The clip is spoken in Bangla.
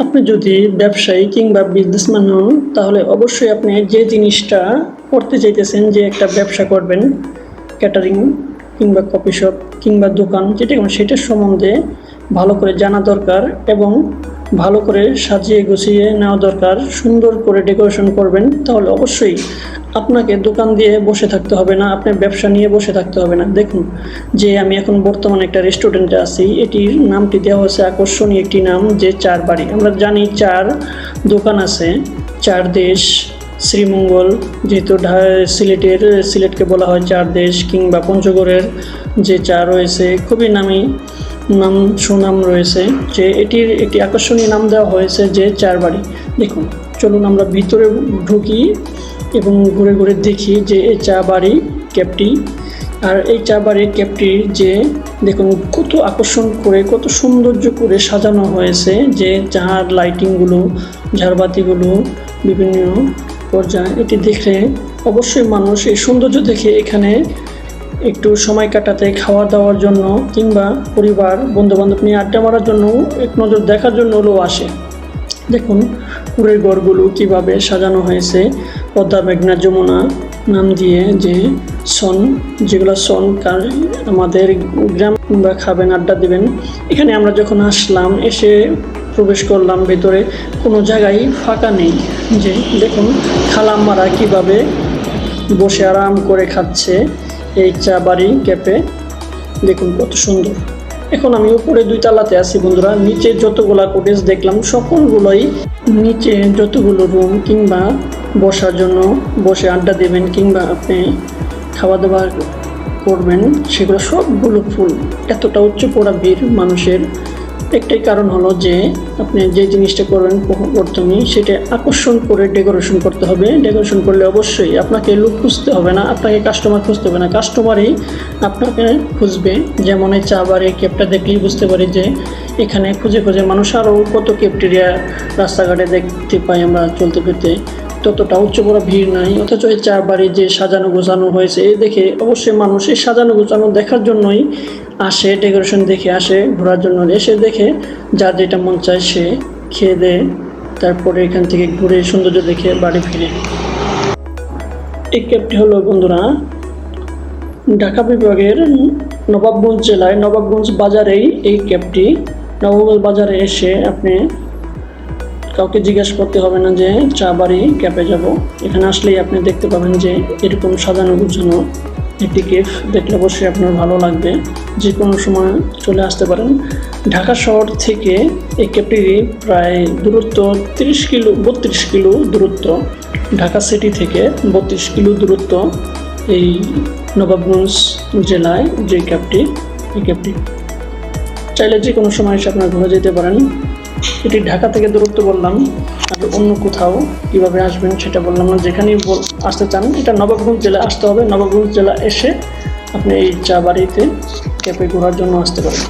আপনি যদি ব্যবসায়ী কিংবা বিজনেসম্যান হন, তাহলে অবশ্যই আপনি যে জিনিসটা করতে চাইতেছেন, যে একটা ব্যবসা করবেন ক্যাটারিং কিংবা কফি শপ কিংবা দোকান যেটা সেটার সম্বন্ধে ভালো করে জানা দরকার এবং ভালো করে সাজিয়ে গুছিয়ে নেওয়া দরকার, সুন্দর করে ডেকোরেশন করবেন, তাহলে অবশ্যই আপনাকে দোকান দিয়ে বসে থাকতে হবে না, আপনার ব্যবসা নিয়ে বসে থাকতে হবে না। দেখুন, যে আমি এখন বর্তমানে একটা রেস্টুরেন্টে আছি, এটির নামটি দেওয়া হয়েছে আকর্ষণীয় একটি নাম, যে চার বাড়ি। আমরা জানি চার দোকান আছে, চার দেশ, শ্রীমঙ্গল, যেহেতু সিলেটের, সিলেটকে বলা হয় চার দেশ কিংবা পঞ্চগড়ের যে চা রয়েছে, খুবই নামি, নাম, সুনাম রয়েছে, যে এটির একটি আকর্ষণীয় নাম দেওয়া হয়েছে যে চার বাড়ি। দেখুন, চলুন আমরা ভিতরে ঢুকি। এবং ঘুরে ঘুরে দেখি যে এই চা বাড়ি ক্যাবটি আর এই চা বাড়ির ক্যাবটি যে দেখুন কত আকর্ষণ করে, কত সৌন্দর্য করে সাজানো হয়েছে যে যাহার লাইটিংগুলো ঝাড়বাতিগুলো, বিভিন্ন পর্যায়ে, এটি দেখে অবশ্যই মানুষ এই সৌন্দর্য দেখে এখানে একটু সময় কাটাতে, খাওয়া দাওয়ার জন্য কিংবা পরিবার, বন্ধুবান্ধব নিয়ে আড্ডা মারার জন্য এক নজর দেখার জন্য হলেও আসে। দেখুন কুড়ের ঘরগুলো কীভাবে সাজানো হয়েছে। পদ্মা মেঘনা যমুনা নাম দিয়ে যে সন, যেগুলো সন আমাদের গ্রাম কিংবা খাবেন, আড্ডা দিবেন। এখানে আমরা যখন আসলাম, এসে প্রবেশ করলাম ভেতরে, কোনো জায়গায় ফাঁকা নেই। যে দেখুন, খালাম্মারা কীভাবে বসে আরাম করে খাচ্ছে এই চা বাড়ি ক্যাপে দেখুন কত সুন্দর। এখন আমি উপরে দুই তালাতে আছি বন্ধুরা। নিচে যতগুলা কোটেজ দেখলাম, সকলগুলোই নিচে যতগুলো রুম কিংবা বসার জন্য বসে আড্ডা দেবেন কিংবা আপনি খাওয়া দাওয়া করবেন, সেগুলো সবগুলো ফুল। এতটা উচ্চ পড়া ভিড় মানুষের। একটাই কারণ হলো যে, আপনি যে জিনিসটা করবেন প- প্রথমেই সেটা আকর্ষণ করে ডেকোরেশন করতে হবে। ডেকোরেশন করলে অবশ্যই আপনাকে লুক খুঁজতে হবে না, আপনাকে কাস্টমার খুঁজতে হবে না। কাস্টমারই আপনাকে খুঁজবে। যেমন এই চা বাড়ি ক্যাবটা দেখলেই বুঝতে পারি যে, এখানে খুঁজে খুঁজে মানুষ আরও কত ক্যাপটেরিয়া রাস্তাঘাটে দেখতে পাই আমরা চলতে ফিরতে ততটা উচ্চ বড় ভিড় নাই। অথচ এই চা বাড়ি যে সাজানো গোছানো হয়েছে এই দেখে অবশ্যই মানুষ এই সাজানো গোছানো দেখার জন্যই আসে, ডেকোরেশন দেখে আসে, ঘোরার জন্য এসে দেখে যার যেটা মন চায় সে খেয়ে দেয়, তারপরে এখান থেকে ঘুরে সৌন্দর্য দেখে বাড়ি ফিরে। এই ক্যাবটি হলো বন্ধুরা, ঢাকা বিভাগের নবাবগঞ্জ জেলায় নবাবগঞ্জ বাজারেই এই ক্যাবটি। নবাবগঞ্জ বাজারে এসে আপনি কাউকে জিজ্ঞেস করতে হবে না যে, চা বাড়ি ক্যাপে যাব? এখানে আসলেই আপনি দেখতে পাবেন যে, এরকম সাজানো গুছানো একটি কেফ দেখলে অবশ্যই আপনার ভালো লাগবে। যে কোনো সময় চলে আসতে পারেন। ঢাকা শহর থেকে এই ক্যাবটির প্রায় দূরত্ব তিরিশ কিলো, বত্রিশ কিলো দূরত্ব। ঢাকা সিটি থেকে বত্রিশ কিলো দূরত্ব এই নবাবগঞ্জ জেলায় যে ক্যাবটি এই ক্যাবটি চাইলে যে কোনো সময় এসে আপনার ঘুরে যেতে পারেন। এটি ঢাকা থেকে দূরত্ব বললাম, আর অন্য কোথাও কীভাবে আসবেন সেটা বললাম না। যেখানেই আসতে চান, এটা নবাবগঞ্জ জেলা আসতে হবে। নবাবগঞ্জ জেলা এসে আপনি এই চা বাড়িতে ক্যাফে ঘোরার জন্য আসতে পারেন।